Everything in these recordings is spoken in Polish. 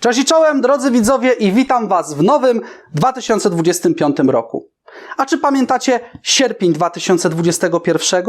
Cześć i czołem, drodzy widzowie, i witam Was w nowym 2025 roku. A czy pamiętacie sierpień 2021?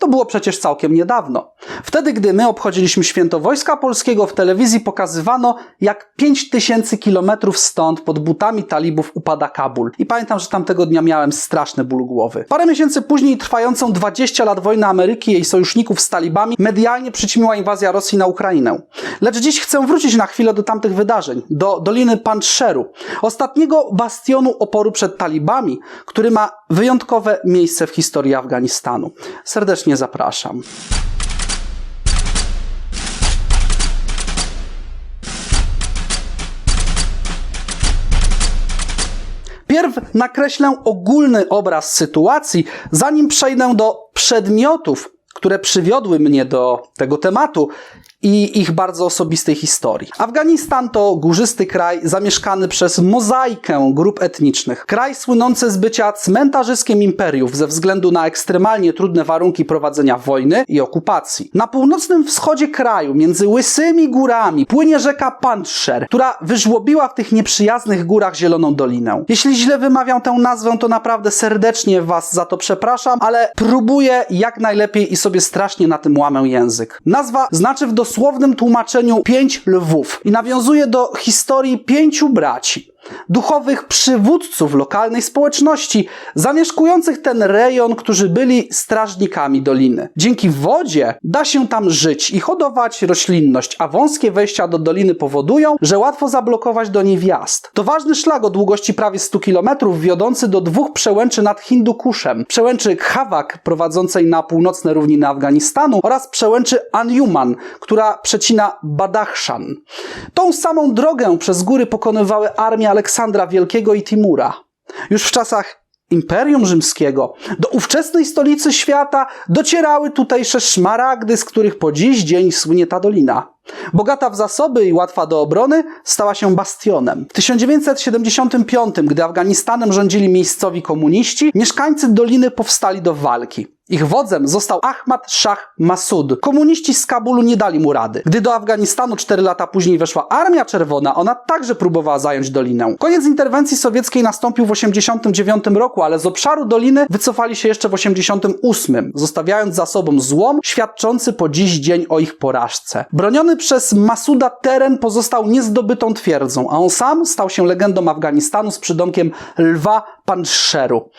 To było przecież całkiem niedawno. Wtedy, gdy my obchodziliśmy święto Wojska Polskiego, w telewizji pokazywano, jak 5000 kilometrów stąd pod butami talibów upada Kabul. I pamiętam, że tamtego dnia miałem straszny ból głowy. Parę miesięcy później trwającą 20 lat wojny Ameryki i jej sojuszników z talibami medialnie przyćmiła inwazja Rosji na Ukrainę. Lecz dziś chcę wrócić na chwilę do tamtych wydarzeń, do Doliny Panjsheru, ostatniego bastionu oporu przed talibami, który ma wyjątkowe miejsce w historii Afganistanu. Serdecznie zapraszam. Pierw nakreślę ogólny obraz sytuacji, zanim przejdę do przedmiotów, które przywiodły mnie do tego tematu i ich bardzo osobistej historii. Afganistan to górzysty kraj zamieszkany przez mozaikę grup etnicznych. Kraj słynący z bycia cmentarzyskiem imperiów ze względu na ekstremalnie trudne warunki prowadzenia wojny i okupacji. Na północnym wschodzie kraju, między łysymi górami, płynie rzeka Panjsher, która wyżłobiła w tych nieprzyjaznych górach zieloną dolinę. Jeśli źle wymawiam tę nazwę, to naprawdę serdecznie Was za to przepraszam, ale próbuję jak najlepiej i sobie strasznie na tym łamę język. Nazwa znaczy w dosłownym tłumaczeniu pięć lwów i nawiązuje do historii pięciu braci duchowych przywódców lokalnej społeczności, zamieszkujących ten rejon, którzy byli strażnikami doliny. Dzięki wodzie da się tam żyć i hodować roślinność, a wąskie wejścia do doliny powodują, że łatwo zablokować do niej wjazd. To ważny szlak o długości prawie 100 km, wiodący do dwóch przełęczy nad Hindukuszem. Przełęczy Khawak, prowadzącej na północne równiny Afganistanu oraz przełęczy Anjuman, która przecina Badakhshan. Tą samą drogę przez góry pokonywały armie Aleksandra Wielkiego i Timura. Już w czasach Imperium Rzymskiego do ówczesnej stolicy świata docierały tutejsze szmaragdy, z których po dziś dzień słynie ta dolina. Bogata w zasoby i łatwa do obrony, stała się bastionem. W 1975, gdy Afganistanem rządzili miejscowi komuniści, mieszkańcy doliny powstali do walki. Ich wodzem został Ahmad Shah Masud. Komuniści z Kabulu nie dali mu rady. Gdy do Afganistanu 4 lata później weszła Armia Czerwona, ona także próbowała zająć dolinę. Koniec interwencji sowieckiej nastąpił w 1989 roku, ale z obszaru doliny wycofali się jeszcze w 1988, zostawiając za sobą złom świadczący po dziś dzień o ich porażce. Broniony przez Masuda teren pozostał niezdobytą twierdzą, a on sam stał się legendą Afganistanu z przydomkiem Lwa Panjsheru.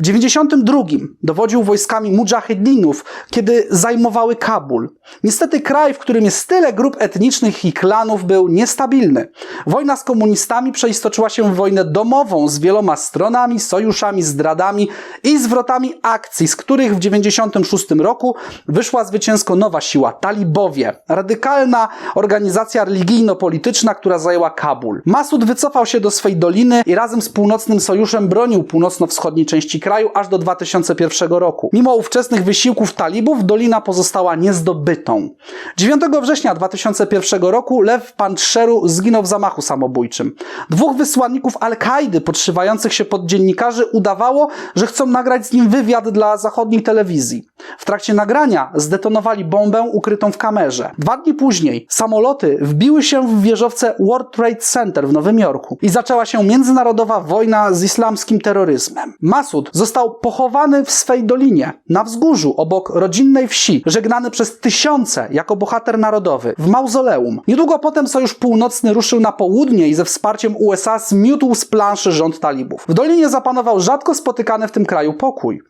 W 92 dowodził wojskami mujahedinów, kiedy zajmowały Kabul. Niestety kraj, w którym jest tyle grup etnicznych i klanów, był niestabilny. Wojna z komunistami przeistoczyła się w wojnę domową z wieloma stronami, sojuszami, zdradami i zwrotami akcji, z których w 96 roku wyszła zwycięsko nowa siła talibowie, radykalna organizacja religijno-polityczna, która zajęła Kabul. Masud wycofał się do swej doliny i razem z północnym sojuszem bronił północno-wschodniej części kraju aż do 2001 roku. Mimo ówczesnych wysiłków talibów dolina pozostała niezdobytą. 9 września 2001 roku Lew Panjsheru zginął w zamachu samobójczym. Dwóch wysłanników Al-Kaidy podszywających się pod dziennikarzy udawało, że chcą nagrać z nim wywiad dla zachodniej telewizji. W trakcie nagrania zdetonowali bombę ukrytą w kamerze. Dwa dni później samoloty wbiły się w wieżowce World Trade Center w Nowym Jorku i zaczęła się międzynarodowa wojna z islamskim terroryzmem. Masud został pochowany w swej dolinie, na wzgórzu, obok rodzinnej wsi, żegnany przez tysiące jako bohater narodowy, w mauzoleum. Niedługo potem Sojusz Północny ruszył na południe i ze wsparciem USA zmiótł z planszy rząd talibów. W dolinie zapanował rzadko spotykany w tym kraju pokój.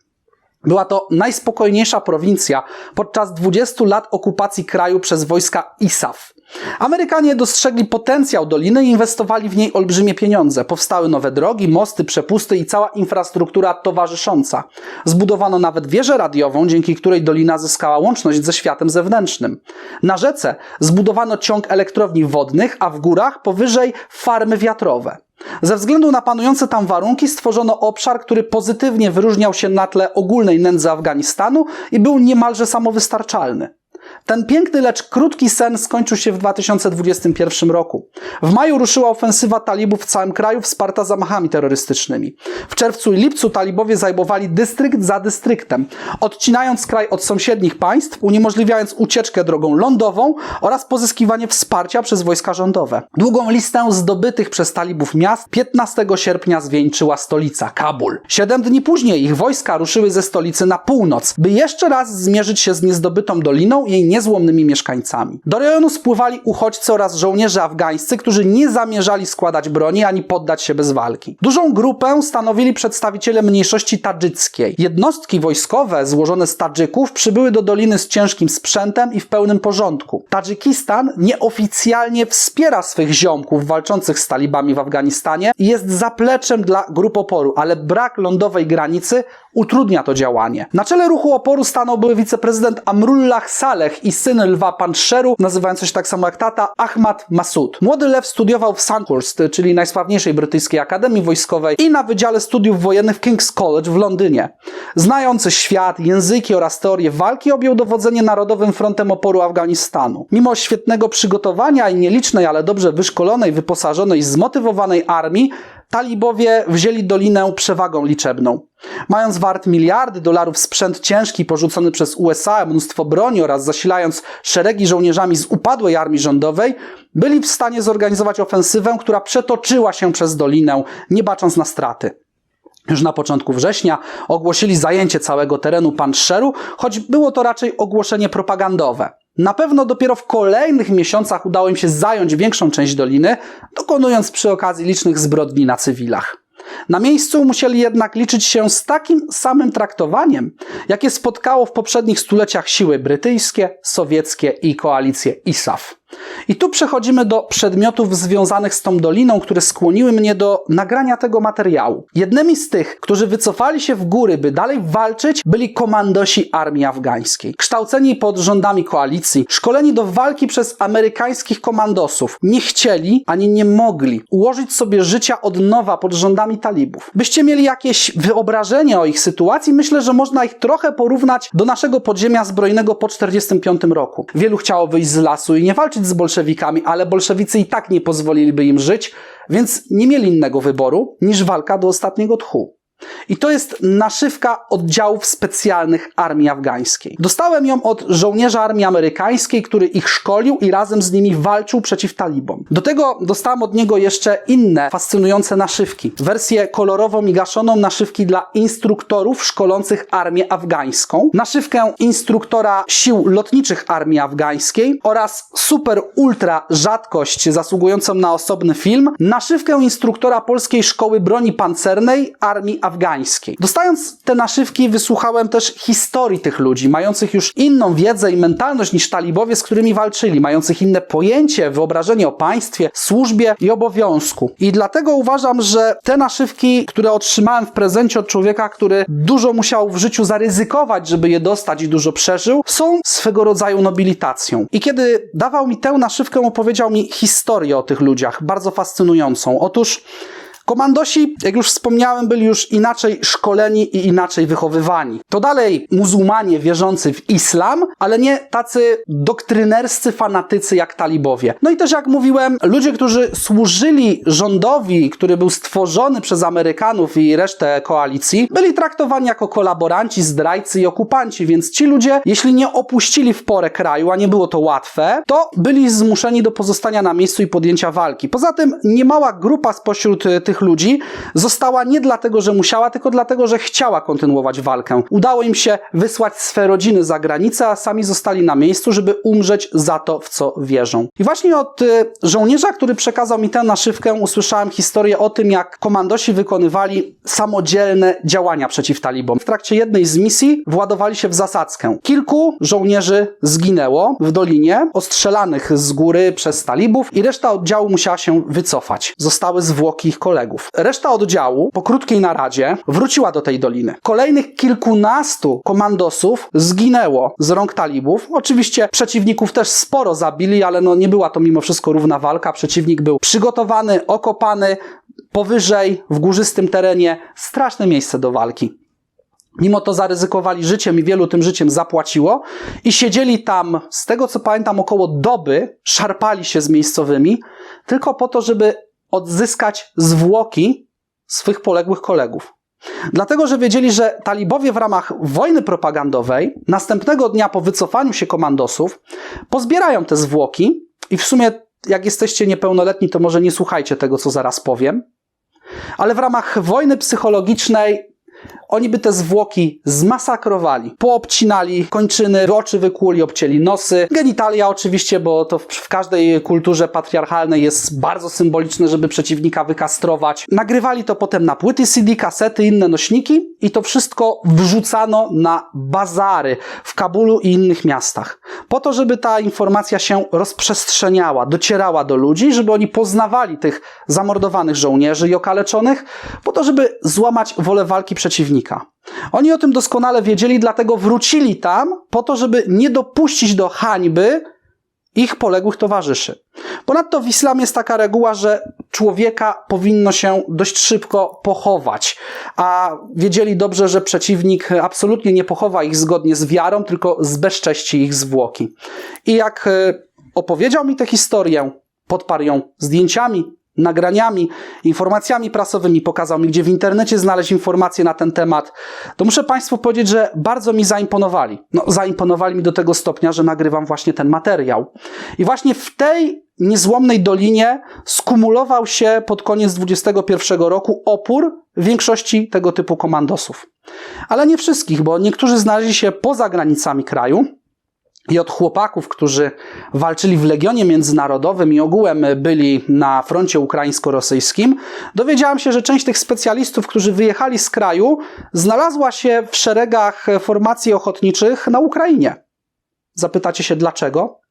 Była to najspokojniejsza prowincja podczas 20 lat okupacji kraju przez wojska ISAF. Amerykanie dostrzegli potencjał doliny i inwestowali w niej olbrzymie pieniądze. Powstały nowe drogi, mosty, przepusty i cała infrastruktura towarzysząca. Zbudowano nawet wieżę radiową, dzięki której dolina zyskała łączność ze światem zewnętrznym. Na rzece zbudowano ciąg elektrowni wodnych, a w górach powyżej farmy wiatrowe. Ze względu na panujące tam warunki stworzono obszar, który pozytywnie wyróżniał się na tle ogólnej nędzy Afganistanu i był niemalże samowystarczalny. Ten piękny, lecz krótki sen skończył się w 2021 roku. W maju ruszyła ofensywa talibów w całym kraju, wsparta zamachami terrorystycznymi. W czerwcu i lipcu talibowie zajmowali dystrykt za dystryktem, odcinając kraj od sąsiednich państw, uniemożliwiając ucieczkę drogą lądową oraz pozyskiwanie wsparcia przez wojska rządowe. Długą listę zdobytych przez talibów miast 15 sierpnia zwieńczyła stolica Kabul. Siedem dni później ich wojska ruszyły ze stolicy na północ, by jeszcze raz zmierzyć się z niezdobytą doliną i jej niezłomnymi mieszkańcami. Do rejonu spływali uchodźcy oraz żołnierze afgańscy, którzy nie zamierzali składać broni ani poddać się bez walki. Dużą grupę stanowili przedstawiciele mniejszości tadżyckiej. Jednostki wojskowe złożone z Tadżyków przybyły do doliny z ciężkim sprzętem i w pełnym porządku. Tadżykistan nieoficjalnie wspiera swych ziomków walczących z talibami w Afganistanie i jest zapleczem dla grup oporu, ale brak lądowej granicy utrudnia to działanie. Na czele ruchu oporu stanął były wiceprezydent Amrullah Saleh i syn lwa Panszeru, nazywający się tak samo jak tata, Ahmad Masud. Młody lew studiował w Sandhurst, czyli najsławniejszej brytyjskiej akademii wojskowej i na Wydziale Studiów Wojennych King's College w Londynie. Znający świat, języki oraz teorię walki objął dowodzenie Narodowym Frontem Oporu Afganistanu. Mimo świetnego przygotowania i nielicznej, ale dobrze wyszkolonej, wyposażonej, zmotywowanej armii, Talibowie wzięli dolinę przewagą liczebną. Mając wart miliardy dolarów sprzęt ciężki porzucony przez USA, mnóstwo broni oraz zasilając szeregi żołnierzami z upadłej armii rządowej, byli w stanie zorganizować ofensywę, która przetoczyła się przez dolinę, nie bacząc na straty. Już na początku września ogłosili zajęcie całego terenu Panszeru, choć było to raczej ogłoszenie propagandowe. Na pewno dopiero w kolejnych miesiącach udało im się zająć większą część doliny, dokonując przy okazji licznych zbrodni na cywilach. Na miejscu musieli jednak liczyć się z takim samym traktowaniem, jakie spotkało w poprzednich stuleciach siły brytyjskie, sowieckie i koalicję ISAF. I tu przechodzimy do przedmiotów związanych z tą doliną, które skłoniły mnie do nagrania tego materiału. Jednymi z tych, którzy wycofali się w góry, by dalej walczyć, byli komandosi armii afgańskiej. Kształceni pod rządami koalicji, szkoleni do walki przez amerykańskich komandosów, nie chcieli ani nie mogli ułożyć sobie życia od nowa pod rządami talibów. Byście mieli jakieś wyobrażenie o ich sytuacji, myślę, że można ich trochę porównać do naszego podziemia zbrojnego po 1945 roku. Wielu chciało wyjść z lasu i nie walczyć z bolszewikami, ale bolszewicy i tak nie pozwoliliby im żyć, więc nie mieli innego wyboru niż walka do ostatniego tchu. I to jest naszywka oddziałów specjalnych armii afgańskiej. Dostałem ją od żołnierza armii amerykańskiej, który ich szkolił i razem z nimi walczył przeciw talibom. Do tego dostałem od niego jeszcze inne fascynujące naszywki. Wersję kolorową i gaszoną naszywki dla instruktorów szkolących armię afgańską, naszywkę instruktora sił lotniczych armii afgańskiej oraz super ultra rzadkość zasługującą na osobny film, naszywkę instruktora polskiej szkoły broni pancernej armii afgańskiej. Dostając te naszywki, wysłuchałem też historii tych ludzi, mających już inną wiedzę i mentalność niż talibowie, z którymi walczyli, mających inne pojęcie, wyobrażenie o państwie, służbie i obowiązku. I dlatego uważam, że te naszywki, które otrzymałem w prezencie od człowieka, który dużo musiał w życiu zaryzykować, żeby je dostać i dużo przeżył, są swego rodzaju nobilitacją. I kiedy dawał mi tę naszywkę, opowiedział mi historię o tych ludziach, bardzo fascynującą. Otóż Komandosi, jak już wspomniałem, byli już inaczej szkoleni i inaczej wychowywani. To dalej muzułmanie wierzący w islam, ale nie tacy doktrynerscy fanatycy jak talibowie. No i też jak mówiłem, ludzie, którzy służyli rządowi, który był stworzony przez Amerykanów i resztę koalicji, byli traktowani jako kolaboranci, zdrajcy i okupanci, więc ci ludzie, jeśli nie opuścili w porę kraju, a nie było to łatwe, to byli zmuszeni do pozostania na miejscu i podjęcia walki. Poza tym niemała grupa spośród tych tych ludzi została nie dlatego, że musiała, tylko dlatego, że chciała kontynuować walkę. Udało im się wysłać swe rodziny za granicę, a sami zostali na miejscu, żeby umrzeć za to, w co wierzą. I właśnie od y, żołnierza, który przekazał mi tę naszywkę, usłyszałem historię o tym, jak komandosi wykonywali samodzielne działania przeciw talibom. W trakcie jednej z misji władowali się w zasadzkę. Kilku żołnierzy zginęło w dolinie, ostrzelanych z góry przez talibów i reszta oddziału musiała się wycofać. Zostały zwłoki ich kolegów kolegów. Reszta oddziału po krótkiej naradzie wróciła do tej doliny. Kolejnych kilkunastu komandosów zginęło z rąk talibów. Oczywiście przeciwników też sporo zabili, ale no nie była to mimo wszystko równa walka. Przeciwnik był przygotowany, okopany, powyżej, w górzystym terenie. Straszne miejsce do walki. Mimo to zaryzykowali życiem i wielu tym życiem zapłaciło i siedzieli tam, z tego co pamiętam, około doby, szarpali się z miejscowymi, tylko po to, żeby odzyskać zwłoki swych poległych kolegów. Dlatego, że wiedzieli, że talibowie w ramach wojny propagandowej, następnego dnia po wycofaniu się komandosów, pozbierają te zwłoki i w sumie, jak jesteście niepełnoletni, to może nie słuchajcie tego, co zaraz powiem, ale w ramach wojny psychologicznej oni by te zwłoki zmasakrowali, poobcinali kończyny, oczy wykłuli, obcięli nosy, genitalia oczywiście, bo to w, w każdej kulturze patriarchalnej jest bardzo symboliczne, żeby przeciwnika wykastrować. Nagrywali to potem na płyty CD, kasety, inne nośniki i to wszystko wrzucano na bazary w Kabulu i innych miastach. Po to, żeby ta informacja się rozprzestrzeniała, docierała do ludzi, żeby oni poznawali tych zamordowanych żołnierzy i okaleczonych, po to, żeby złamać wolę walki przeciwnika. Oni o tym doskonale wiedzieli, dlatego wrócili tam po to, żeby nie dopuścić do hańby ich poległych towarzyszy. Ponadto w islamie jest taka reguła, że człowieka powinno się dość szybko pochować, a wiedzieli dobrze, że przeciwnik absolutnie nie pochowa ich zgodnie z wiarą, tylko zbezcześci ich zwłoki. I jak e, opowiedział mi tę historię, podparł ją zdjęciami, nagraniami, informacjami prasowymi, pokazał mi, gdzie w internecie znaleźć informacje na ten temat, to muszę Państwu powiedzieć, że bardzo mi zaimponowali. No, zaimponowali mi do tego stopnia, że nagrywam właśnie ten materiał. I właśnie w tej niezłomnej dolinie skumulował się pod koniec 21 roku opór większości tego typu komandosów. Ale nie wszystkich, bo niektórzy znaleźli się poza granicami kraju, i od chłopaków, którzy walczyli w Legionie Międzynarodowym i ogółem byli na froncie ukraińsko-rosyjskim, dowiedziałam się, że część tych specjalistów, którzy wyjechali z kraju, znalazła się w szeregach formacji ochotniczych na Ukrainie. Zapytacie się dlaczego?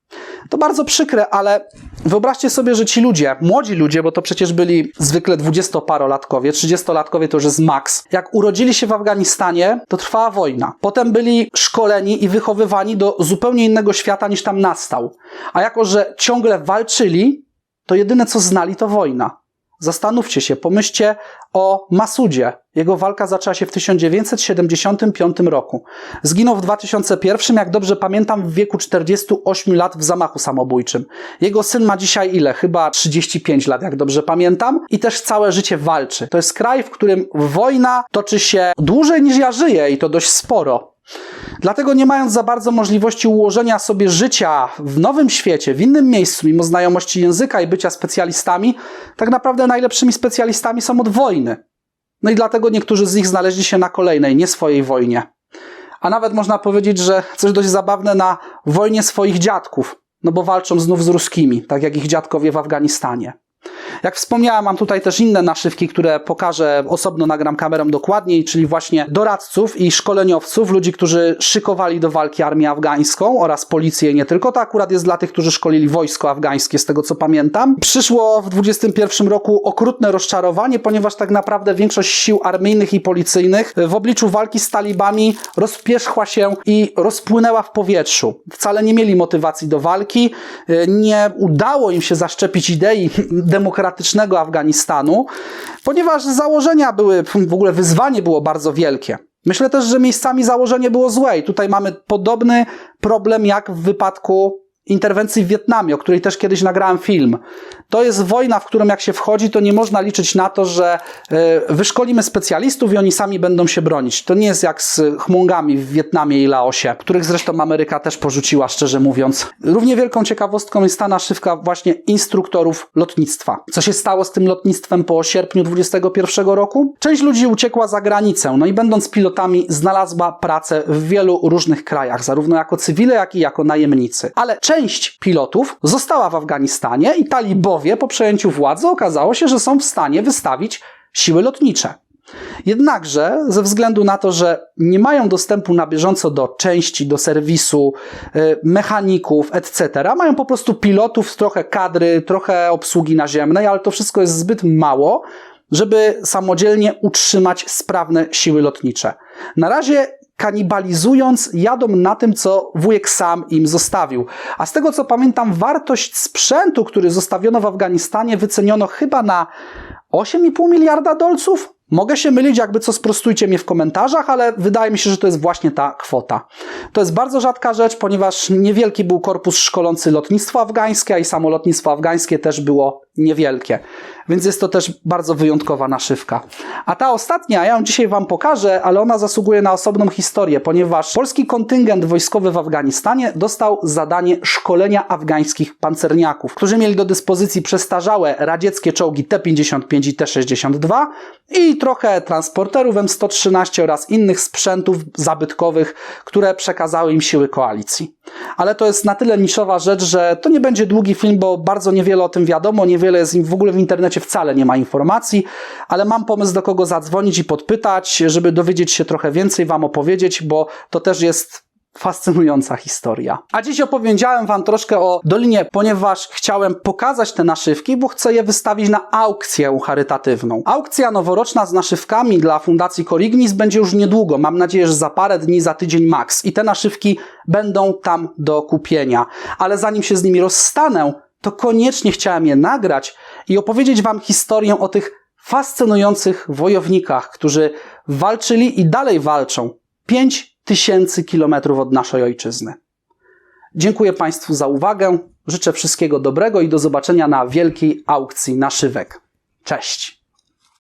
To bardzo przykre, ale wyobraźcie sobie, że ci ludzie, młodzi ludzie, bo to przecież byli zwykle dwudziestoparolatkowie, trzydziestolatkowie to już jest maks, jak urodzili się w Afganistanie, to trwała wojna. Potem byli szkoleni i wychowywani do zupełnie innego świata niż tam nastał. A jako, że ciągle walczyli, to jedyne co znali to wojna. Zastanówcie się, pomyślcie o Masudzie. Jego walka zaczęła się w 1975 roku. Zginął w 2001, jak dobrze pamiętam, w wieku 48 lat w zamachu samobójczym. Jego syn ma dzisiaj ile? Chyba 35 lat, jak dobrze pamiętam. I też całe życie walczy. To jest kraj, w którym wojna toczy się dłużej niż ja żyję i to dość sporo. Dlatego nie mając za bardzo możliwości ułożenia sobie życia w nowym świecie, w innym miejscu, mimo znajomości języka i bycia specjalistami, tak naprawdę najlepszymi specjalistami są od wojny. No i dlatego niektórzy z nich znaleźli się na kolejnej, nie swojej wojnie. A nawet można powiedzieć, że coś dość zabawne na wojnie swoich dziadków, no bo walczą znów z ruskimi, tak jak ich dziadkowie w Afganistanie. Jak wspomniałem, mam tutaj też inne naszywki, które pokażę osobno, nagram kamerą dokładniej, czyli właśnie doradców i szkoleniowców, ludzi, którzy szykowali do walki armię afgańską oraz policję nie tylko. To akurat jest dla tych, którzy szkolili wojsko afgańskie, z tego co pamiętam. Przyszło w 21 roku okrutne rozczarowanie, ponieważ tak naprawdę większość sił armijnych i policyjnych w obliczu walki z talibami rozpierzchła się i rozpłynęła w powietrzu. Wcale nie mieli motywacji do walki, nie udało im się zaszczepić idei demokratycznego Afganistanu, ponieważ założenia były, w ogóle wyzwanie było bardzo wielkie. Myślę też, że miejscami założenie było złe i tutaj mamy podobny problem jak w wypadku interwencji w Wietnamie, o której też kiedyś nagrałem film. To jest wojna, w którą jak się wchodzi, to nie można liczyć na to, że e, wyszkolimy specjalistów i oni sami będą się bronić. To nie jest jak z chmungami w Wietnamie i Laosie, których zresztą Ameryka też porzuciła, szczerze mówiąc. Równie wielką ciekawostką jest ta naszywka właśnie instruktorów lotnictwa. Co się stało z tym lotnictwem po sierpniu 2021 roku? Część ludzi uciekła za granicę, no i będąc pilotami znalazła pracę w wielu różnych krajach, zarówno jako cywile, jak i jako najemnicy. Ale część pilotów została w Afganistanie i talibowie po przejęciu władzy okazało się, że są w stanie wystawić siły lotnicze. Jednakże, ze względu na to, że nie mają dostępu na bieżąco do części, do serwisu, mechaników, etc., mają po prostu pilotów, trochę kadry, trochę obsługi naziemnej, ale to wszystko jest zbyt mało, żeby samodzielnie utrzymać sprawne siły lotnicze. Na razie kanibalizując, jadą na tym, co wujek sam im zostawił. A z tego co pamiętam, wartość sprzętu, który zostawiono w Afganistanie, wyceniono chyba na 8,5 miliarda dolców. Mogę się mylić, jakby co sprostujcie mnie w komentarzach, ale wydaje mi się, że to jest właśnie ta kwota. To jest bardzo rzadka rzecz, ponieważ niewielki był korpus szkolący lotnictwo afgańskie, a i samo lotnictwo afgańskie też było niewielkie. Więc jest to też bardzo wyjątkowa naszywka. A ta ostatnia, ja ją dzisiaj Wam pokażę, ale ona zasługuje na osobną historię, ponieważ polski kontyngent wojskowy w Afganistanie dostał zadanie szkolenia afgańskich pancerniaków, którzy mieli do dyspozycji przestarzałe radzieckie czołgi T-55 i T-62 i trochę transporterów M113 oraz innych sprzętów zabytkowych, które przekazały im siły koalicji. Ale to jest na tyle niszowa rzecz, że to nie będzie długi film, bo bardzo niewiele o tym wiadomo, niewiele jest im w ogóle w internecie wcale nie ma informacji, ale mam pomysł do kogo zadzwonić i podpytać, żeby dowiedzieć się trochę więcej, Wam opowiedzieć, bo to też jest fascynująca historia. A dziś opowiedziałem Wam troszkę o Dolinie, ponieważ chciałem pokazać te naszywki, bo chcę je wystawić na aukcję charytatywną. Aukcja noworoczna z naszywkami dla Fundacji Corignis będzie już niedługo. Mam nadzieję, że za parę dni, za tydzień max. I te naszywki będą tam do kupienia. Ale zanim się z nimi rozstanę, to koniecznie chciałem je nagrać i opowiedzieć Wam historię o tych fascynujących wojownikach, którzy walczyli i dalej walczą 5 tysięcy kilometrów od naszej ojczyzny. Dziękuję Państwu za uwagę. Życzę wszystkiego dobrego i do zobaczenia na wielkiej aukcji naszywek. Cześć!